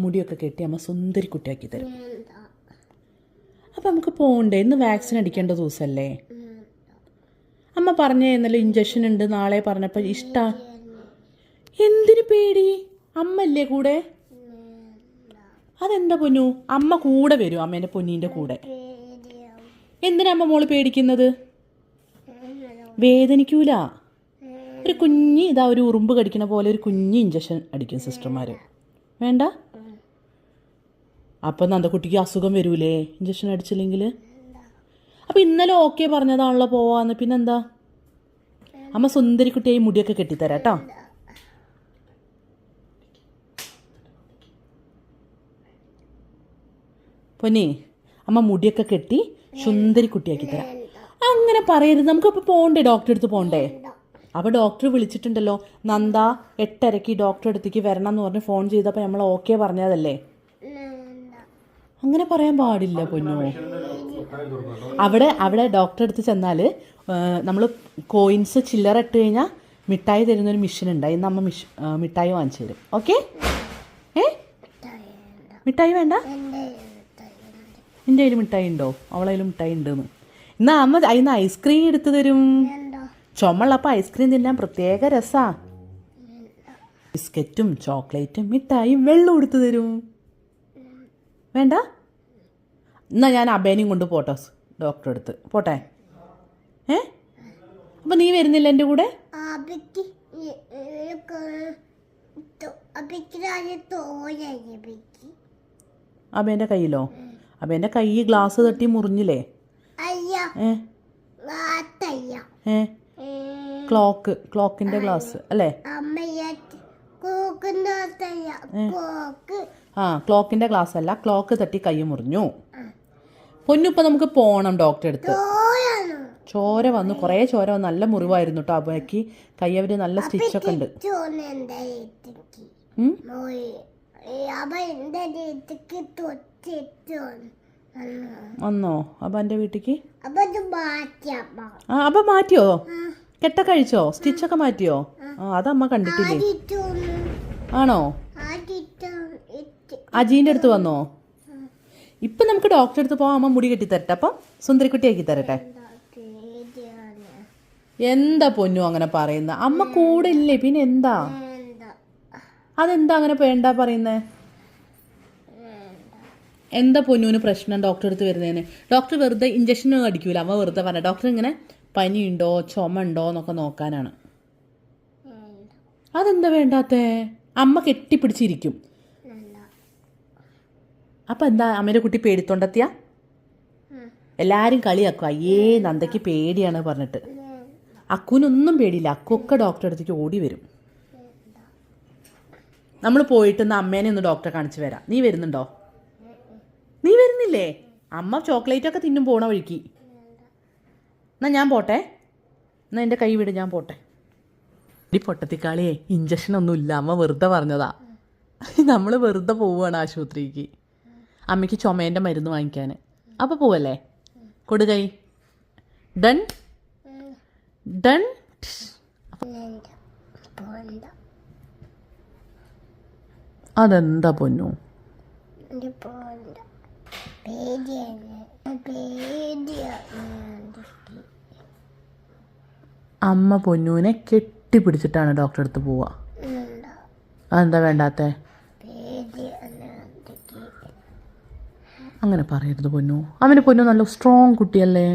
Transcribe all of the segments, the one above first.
മുടിയൊക്കെ കെട്ടി അമ്മ സുന്ദരി കുട്ടിയാക്കി തരും. അപ്പം നമുക്ക് പോകണ്ടേ ഇന്ന് വാക്സിൻ അടിക്കേണ്ട ദിവസമല്ലേ അമ്മ പറഞ്ഞേ ഇന്നലെ ഇഞ്ചക്ഷൻ ഉണ്ട്. നാളെ പറഞ്ഞപ്പോൾ ഇഷ്ട. എന്തിനു പേടി? അമ്മ അല്ലേ കൂടെ അതെന്താ പൊന്നു? അമ്മ കൂടെ വരും അമ്മേന്റെ പൊന്നീന്റെ കൂടെ. എന്തിനാ അമ്മ മോൾ പേടിക്കുന്നത്? വേദനിക്കൂല. ഒരു കുഞ്ഞി ഇതാ ഒരു ഉറുമ്പ് കടിക്കണ പോലെ ഒരു കുഞ്ഞി ഇഞ്ചക്ഷൻ അടിക്കും സിസ്റ്റർമാർ വേണ്ട? അപ്പം നന്ദക്കുട്ടിക്ക് അസുഖം വരൂലേ? ഇഞ്ചക്ഷൻ അടിച്ചില്ലെങ്കിൽ അപ്പം ഇന്നലെ ഓക്കെ പറഞ്ഞതാണല്ലോ പോവാന്ന്. പിന്നെന്താ? അമ്മ സുന്ദരി കുട്ടിയായി മുടിയൊക്കെ കെട്ടിത്തരാം കേട്ടോ പൊന്നെ അമ്മ മുടിയൊക്കെ കെട്ടി സുന്ദരി കുട്ടിയാക്കി തരാം അങ്ങനെ പറയരുത്. നമുക്കപ്പോൾ പോകണ്ടേ ഡോക്ടറെ അടുത്ത് പോകണ്ടേ അപ്പോൾ ഡോക്ടർ വിളിച്ചിട്ടുണ്ടല്ലോ നന്ദ എട്ടരയ്ക്ക് ഡോക്ടറെ അടുത്തേക്ക് വരണം എന്ന് പറഞ്ഞ് ഫോൺ ചെയ്തപ്പോൾ നമ്മൾ ഓക്കെ പറഞ്ഞതല്ലേ? അങ്ങനെ പറയാൻ പാടില്ല പൊന്നു. അവിടെ അവിടെ ഡോക്ടറെ അടുത്ത് ചെന്നാൽ നമ്മൾ കോയിൻസ് ചില്ലറ ഇട്ട് കഴിഞ്ഞാൽ മിഠായി തരുന്നൊരു മിഷൻ ഉണ്ട്. ഇന്ന് അമ്മ മിഷ് മിഠായി വാങ്ങിച്ചു തരും. ഓക്കെ ഏ? മിഠായി വേണ്ട? എന്റെ കയ്യിൽ മിഠായി ഉണ്ടോ? അവളെ മിഠായി ഉണ്ടെന്ന്. ഇന്ന് അമ്മ അതിന്ന് ഐസ്ക്രീം എടുത്തു തരും. ചുമള്ളപ്പോൾ ഐസ്ക്രീം തിന്നാൻ പ്രത്യേക രസാ. ബിസ്ക്കറ്റും ചോക്ലേറ്റും മിഠായും വെള്ളം എടുത്തു തരും. വേണ്ട. എന്നാൽ ഞാൻ അബേനെയും കൊണ്ട് പോട്ടോ ഡോക്ടറെ അടുത്ത്. പോട്ടെ. ഏ? അപ്പം നീ വരുന്നില്ല എന്റെ കൂടെ? അഭയന്റെ അബേന്റെ കയ്യിലോ? അബേന്റെ കൈ ഗ്ലാസ് തട്ടി മുറിഞ്ഞില്ലേ? ഏ? ക്ലോക്ക് ക്ലോക്കിന്റെ ഗ്ലാസ് അല്ലേ? ആ ക്ലോക്കിന്റെ ഗ്ലാസ് അല്ല ക്ലോക്ക് തട്ടി കൈ മുറിഞ്ഞു. പൊന്നുപ്പ നമുക്ക് പോകണം ഡോക്ടറെ അടുത്ത്. ചോര വന്നു കുറേ ചോര വന്നു. നല്ല മുറിവായിരുന്നു കേട്ടോ അമ്മയ്ക്ക് കൈ അവർ നല്ല സ്റ്റിച്ചൊക്കെ ഉണ്ട്. വന്നോ അപ്പൊ എന്റെ എന്റെ വീട്ടിക്ക് ആ അപ്പൊ മാറ്റിയോ? കെട്ട കഴിച്ചോ? സ്റ്റിച്ചൊക്കെ മാറ്റിയോ? ആ. അതമ്മ കണ്ടിട്ടില്ലേ? ആണോ? അജീന്റെ അടുത്ത് വന്നോ? ഇപ്പം നമുക്ക് ഡോക്ടറെ അടുത്ത് പോകാം അമ്മ മുടി കെട്ടി തരട്ടെ. അപ്പം സുന്ദരിക്കുട്ടിയാക്കി തരട്ടെ. എന്താ പൊന്നു അങ്ങനെ പറയുന്ന? അമ്മ കൂടെ ഇല്ലേ? പിന്നെ എന്താ? അതെന്താ അങ്ങനെ വേണ്ട പറയുന്നേ? എന്താ പൊന്നുവിന് പ്രശ്നം ഡോക്ടറെ അടുത്ത് വരുന്നതിന് ഡോക്ടർ വെറുതെ ഇഞ്ചക്ഷൻ അടിക്കൂല. അമ്മ വെറുതെ പറഞ്ഞ. ഡോക്ടർ ഇങ്ങനെ പനിയുണ്ടോ ചുമ ഉണ്ടോ എന്നൊക്കെ നോക്കാനാണ്. അതെന്താ വേണ്ടാത്തേ? അമ്മ കെട്ടിപ്പിടിച്ചിരിക്കും. അപ്പം എന്താ അമ്മേന്റെ കുട്ടി പേടിത്തൊണ്ടെത്തിയ? എല്ലാവരും കളിയാക്കും. അയ്യേ നന്ദയ്ക്ക് പേടിയാണ് പറഞ്ഞിട്ട്. അക്കുവിനൊന്നും പേടിയില്ല. അക്കുവൊക്കെ ഡോക്ടറെ അടുത്തേക്ക് ഓടി വരും. നമ്മൾ പോയിട്ട് ഒന്ന് അമ്മേനെ ഒന്ന് ഡോക്ടറെ കാണിച്ചു വരാം. നീ വരുന്നുണ്ടോ? നീ വരുന്നില്ലേ? അമ്മ ചോക്ലേറ്റ് ഒക്കെ തിന്നും പോണ വഴിക്ക്. എന്നാ ഞാൻ പോട്ടെ? എന്നാ എന്റെ കൈ വിട് ഞാൻ പോട്ടെ. ഈ പൊട്ടത്തിക്കാളിയെ ഇഞ്ചക്ഷൻ ഒന്നും ഇല്ല അമ്മ വെറുതെ പറഞ്ഞതാ. നമ്മൾ വെറുതെ പോവുകയാണ് ആശുപത്രിക്ക്. അമ്മയ്ക്ക് ചുമേന്റെ മരുന്ന് വാങ്ങിക്കാൻ. അപ്പോൾ പോവല്ലേ? കൊടുകൈ ഡൺ? ഡൺ? അതെന്താ പൊന്നു? അമ്മ പൊന്നുവിനെ കെട്ടിപ്പിടിച്ചിട്ടാണ് ഡോക്ടറെ അടുത്ത് പോവുക അതെന്താ വേണ്ടാത്തേ പേടിയാണ് അങ്ങനെ പറയരുത് പൊന്നു. അവന് പൊന്നു നല്ല സ്ട്രോങ് കുട്ടിയല്ലേ?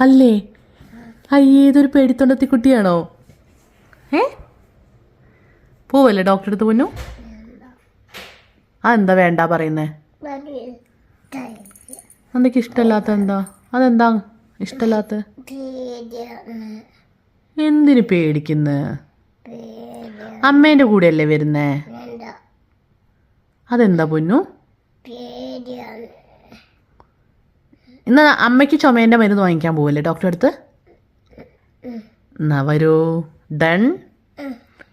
അല്ലേ? അയ്യേ ഇതൊരു പേടിത്തൊണ്ടത്തി കുട്ടിയാണോ? ഏ? പോവല്ലേ ഡോക്ടറെ അടുത്ത് പൊന്നു? ആ എന്താ വേണ്ട പറയുന്നേ? എന്തൊക്കെ ഇഷ്ടമല്ലാത്ത എന്താ? അതെന്താ ഇഷ്ടമല്ലാത്ത? എന്തിനു അമ്മേന്റെ പേടിയാണ് അമ്മേന്റെ കൂടെയല്ലേ വരുന്നേ? അതെന്താ പൊന്നു? പേടിയാണ്. ഇന്ന് അമ്മയ്ക്ക് ചുമേന്റെ മരുന്ന് വാങ്ങിക്കാൻ പോവല്ലേ ഡോക്ടറെ അടുത്ത്? എന്നാ വരൂ. ഡൺ.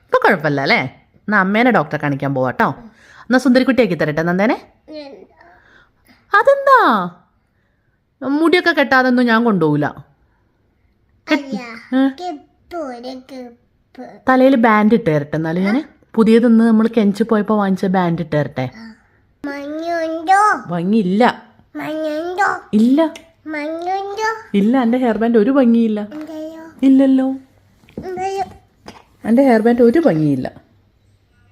ഇപ്പൊ കുഴപ്പമില്ല അല്ലേ? എന്നാ അമ്മേനെ ഡോക്ടറെ കാണിക്കാൻ പോവാ കേട്ടോ എന്നാ സുന്ദരിക്കുട്ടിയാക്കി തരട്ടെ നന്ദേനെ? അതെന്താ? മുടിയൊക്കെ കെട്ടാതൊന്നും ഞാൻ കൊണ്ടുപോകില്ല തലയിൽ ബാൻഡ് ഇട്ട് തരട്ടെ എന്നാലും ഞാൻ പുതിയതെന്ന് നമ്മൾ കെഞ്ചി പോയപ്പോൾ വാങ്ങിച്ച ബാൻഡ് ഇട്ട് തരട്ടെ. ഭംഗിയില്ല. ഇല്ല. മഞ്ഞുണ്ടോ? ഇല്ല എന്റെ ഹെയർ ബാൻഡ് ഒരു ഭംഗിയില്ല. ഇല്ലല്ലോ. എന്റെ ഹെയർബാൻഡ് ഹെയർ ബാൻഡ് ഒരു ഭംഗിയില്ല.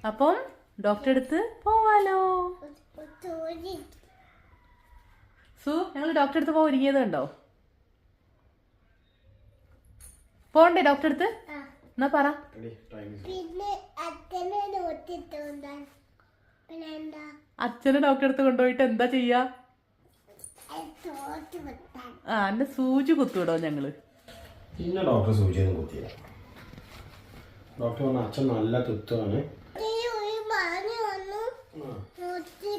അപ്പം ഡോക്ടറെ അടുത്ത് പോവാലോ. സൂ ഞങ്ങൾ ഡോക്ടറെ അടുത്ത് പോകാൻ ഉണ്ടോ പോണ്ടേ ഡോക്ടറെ അടുത്ത്? എന്നാ പറ. പിന്നെ അച്ഛനെ ഡോക്ടറെ അടുത്ത് കൊണ്ടുപോയിട്ട് എന്താ ചെയ്യാ? ആ എന്റെ സൂചി കുത്തുവിടോ ഞങ്ങൾ? പിന്നെ ഡോക്ടർ സൂചിയൊന്നും കുത്തിയില്ല. ഡോക്ടർ പറഞ്ഞ അച്ഛൻ നല്ല തുത്താണ് ഈ ഒരു മാന് വന്നു നോട്ടി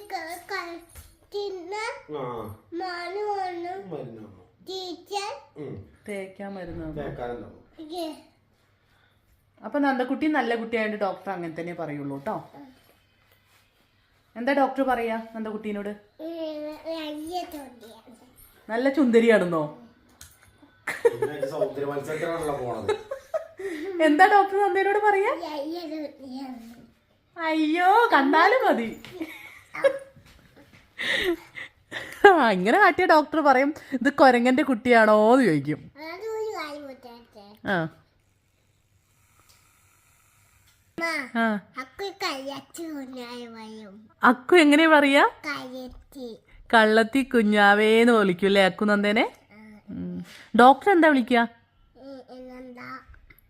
തിന്ന. ആ മാന് വന്നു മരുന്ന് ടീച്ചർ തേക്കാൻ മരുന്ന് അപ്പൊ നന്ദക്കുട്ടി നല്ല കുട്ടിയായിട്ട് ഡോക്ടർ അങ്ങനെ തന്നെ പറയുള്ളൂ കേട്ടോ. എന്താ ഡോക്ടർ പറയാ തൊണ്ടിയാണ് നല്ല ചുന്ദരിയാണെന്നോ? എന്താ ഡോക്ടർ നന്ദിയോട് പറയാ? അയ്യോ കണ്ടാലും മതി. ഇങ്ങനെ കാട്ടിയ ഡോക്ടർ പറയും ഇത് കൊരങ്ങന്റെ കുട്ടിയാണോ എന്ന് ചോദിക്കും. ആ. അക്കു എങ്ങനെ പറയാ? കള്ളത്തി കുഞ്ഞാവേന്ന് വിളിക്കൂല്ലേ അക്കു നന്ദേനെ? ഡോക്ടർ എന്താ വിളിക്കുക?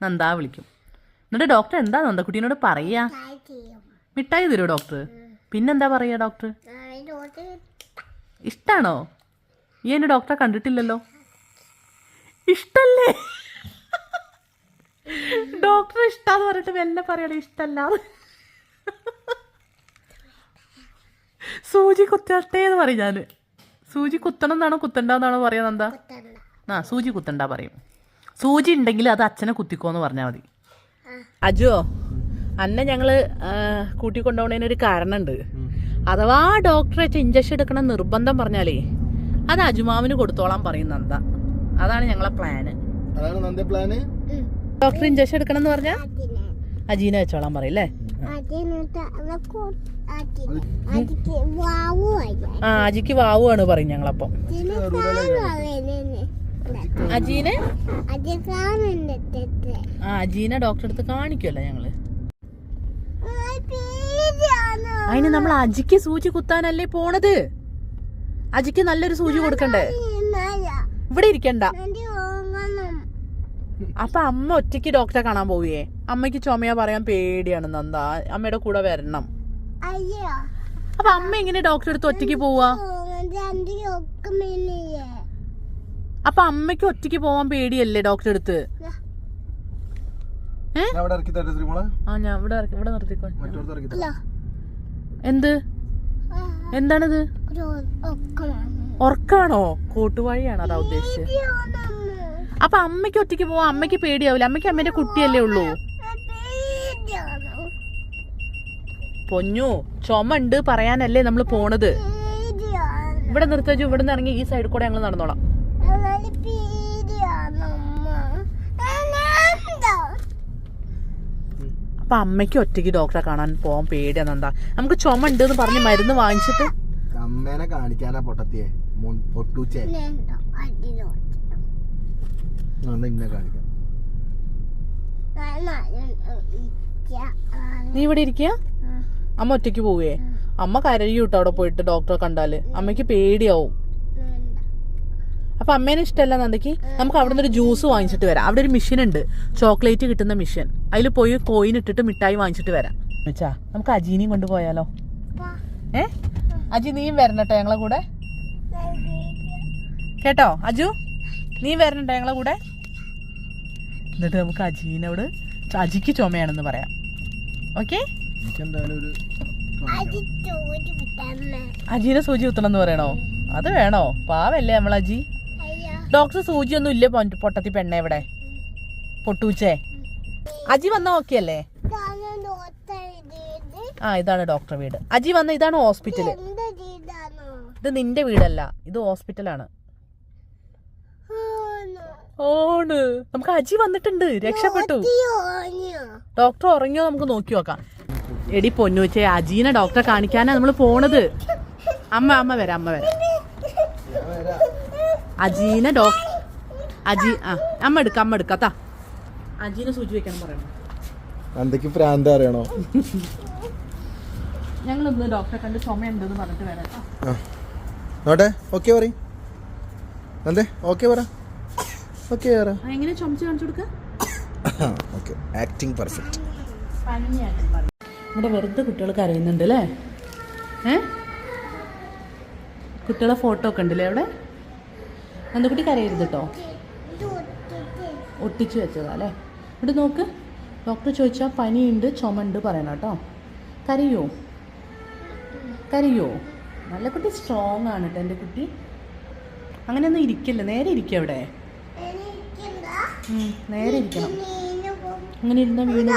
നന്ദാ വിളിക്കും. എന്നിട്ട് ഡോക്ടർ എന്താ നന്ദക്കുട്ടീനോട് പറയാ. കായ് ചെയ്യും മിഠായി തരുമോ ഡോക്ടർ പിന്നെന്താ പറയാ ഡോക്ടർ ഇഷ്ടാണോ? ഈ എന്നെ ഡോക്ടറെ കണ്ടിട്ടില്ലല്ലോ. ഇഷ്ടല്ലേ? ഡോക്ടർ ഇഷ്ടാന്ന് പറഞ്ഞിട്ട് എന്നെ പറയണേ. ഇഷ്ടല്ല സൂചി കുത്തട്ടെ എന്ന് പറയും ഞാൻ. സൂചി കുത്തണം എന്നാണോ കുത്തണ്ടെന്നാണോ പറയാ എന്താ ആ സൂചി കുത്തണ്ട പറയും. സൂചി ഉണ്ടെങ്കിൽ അത് അച്ഛനെ കുത്തിക്കോന്ന് പറഞ്ഞാൽ മതി. അജുവോ അന്നെ ഞങ്ങൾ കൂട്ടിക്കൊണ്ടുപോണതിന് ഒരു കാരണമുണ്ട് അഥവാ ഡോക്ടറെ ഇഞ്ചക്ഷൻ എടുക്കണം നിർബന്ധം പറഞ്ഞാലേ അത് അജുമാവിന് കൊടുത്തോളാം പറയും നന്ദ. അതാണ് ഞങ്ങളെ പ്ലാന് അതാണ് നന്ദി പ്ലാന് ഡോക്ടർ ഇഞ്ചക്ഷൻ എടുക്കണം എന്ന് പറഞ്ഞാൽ അജീനെ. വെച്ചോളാൻ പറയും അല്ലേ ആ അജിക്ക് വാവുവാണ് പറയും ഞങ്ങളപ്പം. അജീനെ? ആ അജീനെ ഡോക്ടറെ അടുത്ത് കാണിക്കുമല്ലോ ഞങ്ങൾ? അതിന് നമ്മൾ അജിക്ക് സൂചി കുത്താനല്ലേ പോണത്? അജിക്ക് നല്ലൊരു സൂചി കൊടുക്കണ്ടേ? ഇവിടെ ഇരിക്കണ്ട. അപ്പൊ അമ്മ ഒറ്റയ്ക്ക് ഡോക്ടറെ കാണാൻ പോവുകയെ? അമ്മയ്ക്ക് ചുമയാ പറയാൻ പേടിയാണ് നന്ദ. അമ്മയുടെ കൂടെ വരണം. അയ്യോ. അപ്പൊ അമ്മ എങ്ങനെ ഡോക്ടറെ അടുത്ത് ഒറ്റയ്ക്ക് പോവാ? അപ്പൊ അമ്മയ്ക്ക് ഒറ്റയ്ക്ക് പോവാൻ പേടിയല്ലേ ഡോക്ടറെ അടുത്ത്? ആ ഞാൻ ഇവിടെ നിർത്തിക്കോ. എന്ത്? എന്താണിത്? ഉറക്കാണോ കൂട്ടുവഴിയാണോ അതാ ഉദ്ദേശിച്ചത്? അപ്പൊ അമ്മയ്ക്ക് ഒറ്റയ്ക്ക് പോവാ അമ്മയ്ക്ക് പേടിയാവില്ല അമ്മയ്ക്ക് അമ്മേന്റെ കുട്ടിയല്ലേ ഉള്ളൂ? പൊഞ്ഞു ചുമണ്ട് ചുമ ഉണ്ട് പറയാനല്ലേ നമ്മൾ പോണത്. പേടിയാണ് ഇവിടെ നിർത്തച്ചു ഇവിടെ നിന്ന് ഇറങ്ങി ഈ സൈഡിൽ കൂടെ ഞങ്ങൾ നടന്നോളാം. പേടിയാണ് അപ്പൊ അമ്മയ്ക്ക് ഒറ്റയ്ക്ക് ഡോക്ടറെ കാണാൻ പോവാൻ പേടിയാണെന്താ നമുക്ക് ചുമ ഉണ്ട് എന്ന് പറഞ്ഞ് മരുന്ന് വാങ്ങിച്ചിട്ട്? അമ്മേനെ കാണിക്കാനാ പൊട്ടത്തിയെ. പൊട്ടൂച്ചേ. നന്ദ ഇന്നെ കാണിക്കാം. നീ ഇവിടെ ഇരിക്കുക അമ്മ ഒറ്റയ്ക്ക് പോവേ. അമ്മ കരയും കേട്ടോ അവിടെ പോയിട്ട് ഡോക്ടറെ കണ്ടാൽ. അമ്മയ്ക്ക് പേടിയാവും. അപ്പൊ അമ്മേനെ ഇഷ്ടമല്ല എന്നുണ്ടെങ്കിൽ നമുക്ക് അവിടെ നിന്ന് ഒരു ജ്യൂസ് വാങ്ങിച്ചിട്ട് വരാം. അവിടെ ഒരു മെഷീൻ ഉണ്ട് ചോക്ലേറ്റ് കിട്ടുന്ന മെഷീൻ അതിൽ പോയി കോയിൻ ഇട്ടിട്ട് മിഠായി വാങ്ങിച്ചിട്ട് വരാം. വെച്ചാ നമുക്ക് അജീനിയും കൊണ്ട് പോയാലോ? ഏ? അജി നീയും വരണട്ടോ ഞങ്ങളെ കൂടെ? കേട്ടോ? അജു? നീ വരണ്ടേ ഞങ്ങളെ കൂടെ. എന്നിട്ട് നമുക്ക് അജീനോട് അജിക്ക് ചുമയാണെന്ന് പറയാം. ഓക്കെ? അജീനെ സൂചി കുത്തണം എന്ന് പറയണോ? അത് വേണോ? പാവല്ലേ നമ്മൾ അജി? ഡോക്ടർ സൂചിയൊന്നും ഒന്നും ഇല്ല പൊട്ടത്തി പെണ്ണ ഇവിടെ. പൊട്ടൂച്ചേ. അജി വന്ന ഓക്കെ അല്ലേ? ആ ഇതാണ് ഡോക്ടർ വീട്. അജി വന്ന ഇതാണ് ഹോസ്പിറ്റൽ. ഇത് നിന്റെ വീടല്ല ഇത് ഹോസ്പിറ്റലാണ്. ഓണ്. നമുക്ക് അജി വന്നിട്ടുണ്ട്. രക്ഷപ്പെട്ടു. ഡോക്ടർ ഉറങ്ങിയോ നമുക്ക് നോക്കി നോക്കാം. എടി പൊന്നുവച്ചേ അജീനെ ഡോക്ടറെ കാണിക്കാനാ നമ്മൾ പോണത്. അമ്മ അമ്മ വരാം അമ്മ വരാം. അജീനെ ഡോക്ടർ അജി ആ അമ്മ എടുക്ക അമ്മ എടുക്കാത്താ അജീനെ സൂചി വെക്കണം പറയണം. എന്തൊക്കെ പ്രാന്ത അറിയണോ? ഞങ്ങളൊന്ന് ഡോക്ടറെ കണ്ട് ചുമയുണ്ടെന്ന് പറഞ്ഞിട്ട് വരാം. നോട്ടെ ഓക്കെ പറയും. എന്തേ ഓക്കെ പറ. ഓക്കെ എങ്ങനെ ചുമച്ച് കാണിച്ചു കൊടുക്ക? ഓക്കെ ആക്ടിങ് പെർഫെക്റ്റ് ഇവിടെ വെറുതെ കുട്ടികൾ കരയുന്നുണ്ട് അല്ലേ? ഏ? കുട്ടികളെ ഫോട്ടോ ഒക്കെ ഉണ്ടല്ലേ അവിടെ? നന്ദക്കുട്ടി കരയരുത് കേട്ടോ ഒട്ടിച്ചു വെച്ചതാ അല്ലേ? ഇവിടെ നോക്ക്. ഡോക്ടർ ചോദിച്ചാൽ പനിയുണ്ട് ചുമണ്ട് പറയണം കേട്ടോ കരയോ? കരയോ? നല്ല കുട്ടി സ്ട്രോങ് ആണ് കേട്ടോ എന്റെ കുട്ടി. അങ്ങനെയൊന്നും ഇരിക്കില്ല? നേരെ ഇരിക്കുക അവിടെ. നേരെ ഇരിക്കണം അങ്ങനെ ഇരുന്നാൽ വീണ്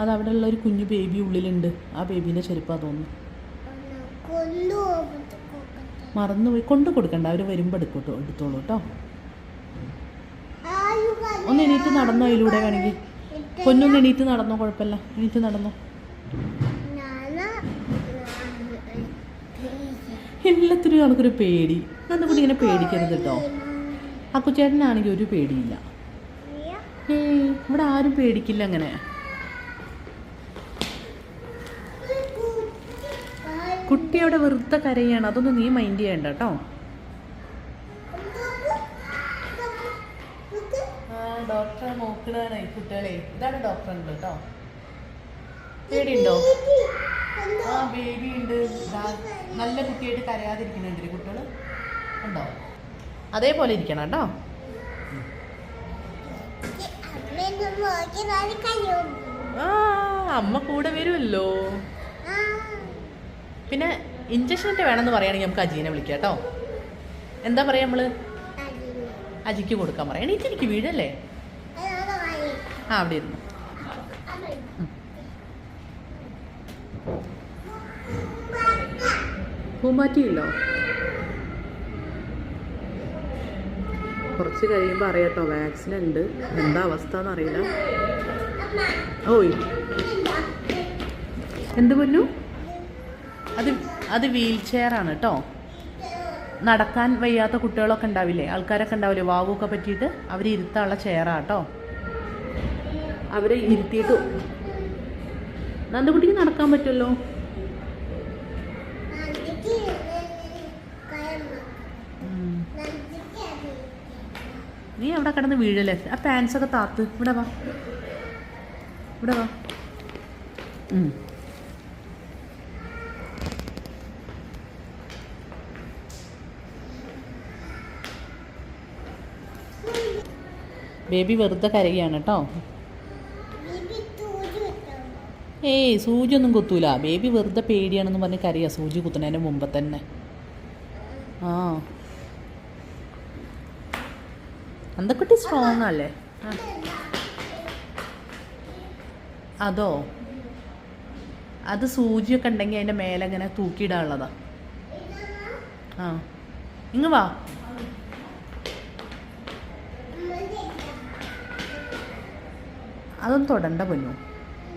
അത് അവിടെ ഉള്ള ഒരു കുഞ്ഞു ബേബി ഉള്ളിലുണ്ട്. ആ ബേബീന്റെ ചെരുപ്പാ തോന്നുന്നു. മറന്നുപോയി. കൊണ്ടു കൊടുക്കണ്ട. അവർ വരുമ്പോൾ എടുക്കോട്ടോ എടുത്തോളൂ കേട്ടോ ഒന്ന് എണീറ്റ് നടന്നോ അതിലൂടെ വേണമെങ്കിൽ. പൊന്നൊന്ന് എണീറ്റ് നടന്നോ കുഴപ്പമില്ല. എണീറ്റ് നടന്നോ. എല്ലാത്തിനും കണക്കൊരു പേടി. നന്നുകൂടി ഇങ്ങനെ പേടിക്കരുത് കേട്ടോ അക്കുച്ചേട്ടനാണെങ്കിൽ ഒരു പേടിയില്ല. ഏയ് ഇവിടെ ആരും പേടിക്കില്ല അങ്ങനെ. കുട്ടി അവിടെ വെറുതെ കരയാണ്. അതൊന്നും നീ മൈൻഡ് ചെയ്യണ്ട കേട്ടോ. ഡോക്ടറെ നോക്കണേ കുട്ടികളെ. ഇതാണ് ഡോക്ടർ ഉണ്ട് കേട്ടോ. പേടിയുണ്ടോ? ആ ബേബി ഉണ്ട് നല്ല കുട്ടിയായിട്ട് കരയാതിരിക്കുന്നുണ്ട് കുട്ടികൾ ഉണ്ടോ? അതേപോലെ ഇരിക്കണം കേട്ടോ. ആ അമ്മ കൂടെ വരുമല്ലോ. പിന്നെ ഇഞ്ചക്ഷനൊക്കെ വേണമെന്ന് പറയുകയാണെങ്കിൽ നമുക്ക് അജീനെ വിളിക്കാം കേട്ടോ. എന്താ പറയാ നമ്മൾ? അജിക്ക് കൊടുക്കാൻ പറയാം. എണീറ്റിരിക്കും വീടല്ലേ ആ അവിടെ ഇരുന്നു. പൂമാറ്റിയില്ലോ കുറച്ച് കഴിയുമ്പോൾ അറിയാട്ടോ വാക്സിൻ ഉണ്ട്. എന്താ അവസ്ഥ എന്നറിയില്ല ഓയ്. എന്ത് പൊന്നു? അത് അത് വീൽ ചെയർ ആണ് കേട്ടോ നടക്കാൻ വയ്യാത്ത കുട്ടികളൊക്കെ ഉണ്ടാവില്ലേ? ആൾക്കാരൊക്കെ ഉണ്ടാവില്ലേ? വാവൊക്കെ പറ്റിയിട്ട് അവർ ഇരുത്താനുള്ള ചെയറാ കേട്ടോ അവരെ ഇരുത്തിയിട്ട് നന്ദകുട്ടിക്ക് നടക്കാൻ പറ്റുമല്ലോ നീ അവിടെ കിടന്ന് വീഴല്ലേ? ആ പാൻസ് ഒക്കെ താത്ത്. ഇവിടെ വാ. ഇവിടെ വാ. ബേബി വെറുതെ കരയുകയാണ് കേട്ടോ. ഏയ് സൂചി ഒന്നും കുത്തൂല. ബേബി വെറുതെ പേടിയാണെന്ന് പറഞ്ഞ് കരയാ. സൂചി കുത്തുന്നതിന് മുമ്പ് തന്നെ. ആ. അന്തക്കുട്ടി സ്ട്രോങ് അല്ലേ. അതോ? അത് സൂചിയൊക്കെ ഉണ്ടെങ്കിൽ അതിന്റെ മേലെ ഇങ്ങനെ തൂക്കിയിടാനുള്ളതാ. ആ. ഇങ്ങ് വാ. അതൊന്നും തൊടണ്ട പൊന്നു.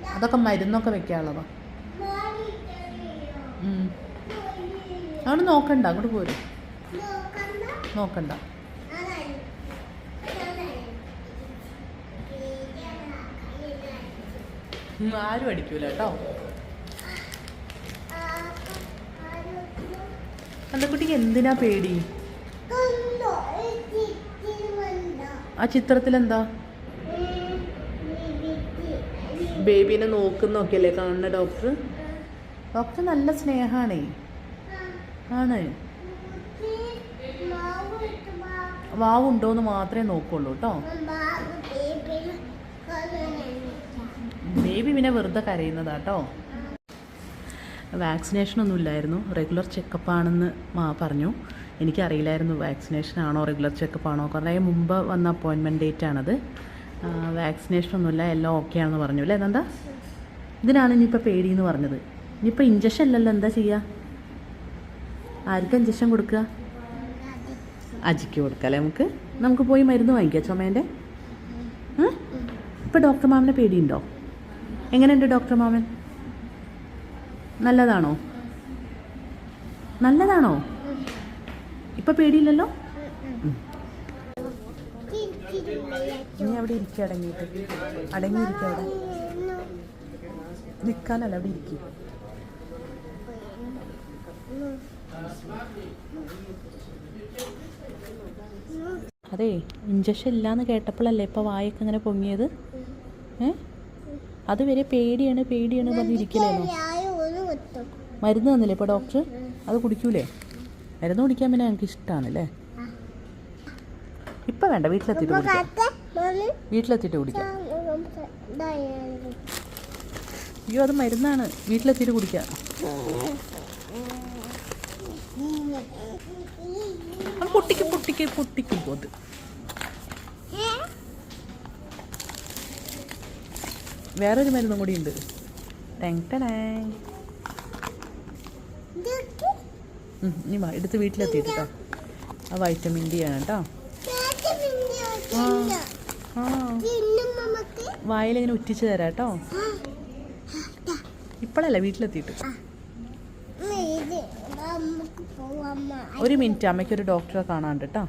അതൊക്കെ മരുന്നൊക്കെ വെക്കാനുള്ളതാ. അതുകൊണ്ട് നോക്കണ്ട അങ്ങോട്ട് പോരും. നോക്കണ്ട. ആരും അടിക്കൂല കേട്ടോ. അന്തക്കുട്ടിക്ക് എന്തിനാ പേടി? ആ ചിത്രത്തിൽ എന്താ ബേബീനെ നോക്കുന്നൊക്കെയല്ലേ കാണുന്ന ഡോക്ടർ? ഡോക്ടർ നല്ല സ്നേഹാണേ. ആണ്. വാവുണ്ടോന്ന് മാത്രമേ നോക്കുള്ളൂ കേട്ടോ. ബേബി പിന്നെ വെറുതെ വാക്സിനേഷൻ ഒന്നും ഇല്ലായിരുന്നു റെഗുലർ ചെക്കപ്പ് ആണെന്ന് മാ പറഞ്ഞു. എനിക്കറിയില്ലായിരുന്നു വാക്സിനേഷൻ ആണോ റെഗുലർ ചെക്കപ്പ് ആണോ കുറേ മുമ്പ് വന്ന അപ്പോയിൻമെന്റ് ഡേറ്റ് ആണത് വാക്സിനേഷൻ ഒന്നുമില്ല എല്ലാം ഓക്കെ ആണെന്ന് പറഞ്ഞു. അല്ലേ എന്താ ഇതിനാണ് ഇനിയിപ്പോൾ പേടി എന്ന് പറഞ്ഞത്. ഇനിയിപ്പോൾ ഇഞ്ചക്ഷൻ അല്ലല്ലോ എന്താ ചെയ്യുക ആർക്കും ഇഞ്ചക്ഷൻ കൊടുക്കുക? അജിക്ക് കൊടുക്കാം അല്ലേ നമുക്ക്? നമുക്ക് പോയി മരുന്ന് വാങ്ങിക്കാം ചുമേന്റെ. ഇപ്പം ഡോക്ടർ മാമിനെ പേടിയുണ്ടോ? എങ്ങനെയുണ്ട് ഡോക്ടർ മാമൻ? നല്ലതാണോ? നല്ലതാണോ? ഇപ്പൊ പേടിയില്ലല്ലോ? നീ അവിടെ ഇരിക്കുക അടങ്ങിയിട്ട്. അടങ്ങിയിരിക്കുക അവിടെ. നിൽക്കാനല്ല അവിടെ ഇരിക്കും. അതെ ഇഞ്ചക്ഷൻ ഇല്ലാന്ന് കേട്ടപ്പോഴല്ലേ ഇപ്പൊ വായൊക്കെ ഇങ്ങനെ പൊങ്ങിയത്? ഏ? അതുവരെ പേടിയാണ് പേടിയാണ് പറഞ്ഞിരിക്കലേനോ ഒരു മരുന്ന് തന്നില്ലേ ഇപ്പോൾ ഡോക്ടർ? അത് കുടിക്കൂലേ? മരുന്ന് കുടിക്കാൻ പിന്നെ ഞങ്ങൾക്ക് ഇഷ്ടമാണല്ലേ ഇപ്പം വേണ്ട വീട്ടിലെത്തിയിട്ട് കുടിക്കാം. വീട്ടിലെത്തിട്ട് വീട്ടിലെത്തിയിട്ട് കുടിക്കാം. അയ്യോ അത് മരുന്നാണ്. വീട്ടിലെത്തിയിട്ട് കുടിക്കാം. അത് പൊട്ടിക്കും പൊട്ടിക്കും പൊട്ടിക്കും പോത് വേറൊരു മരുന്നും കൂടി ഉണ്ട്. ടെങ് ടെങ് ഉം, ഇനി വാ എടുത്ത് വീട്ടിലെത്തിയിട്ട് കേട്ടോ ആ വൈറ്റമിൻ ഡി ആണ് കേട്ടോ വായിലിങ്ങനെ ഉറ്റിച്ച് തരാം കേട്ടോ ഇപ്പോഴല്ല വീട്ടിലെത്തിയിട്ട്? ഒരു മിനിറ്റ് അമ്മയ്ക്കൊരു ഡോക്ടറെ കാണാണ്ട് കേട്ടോ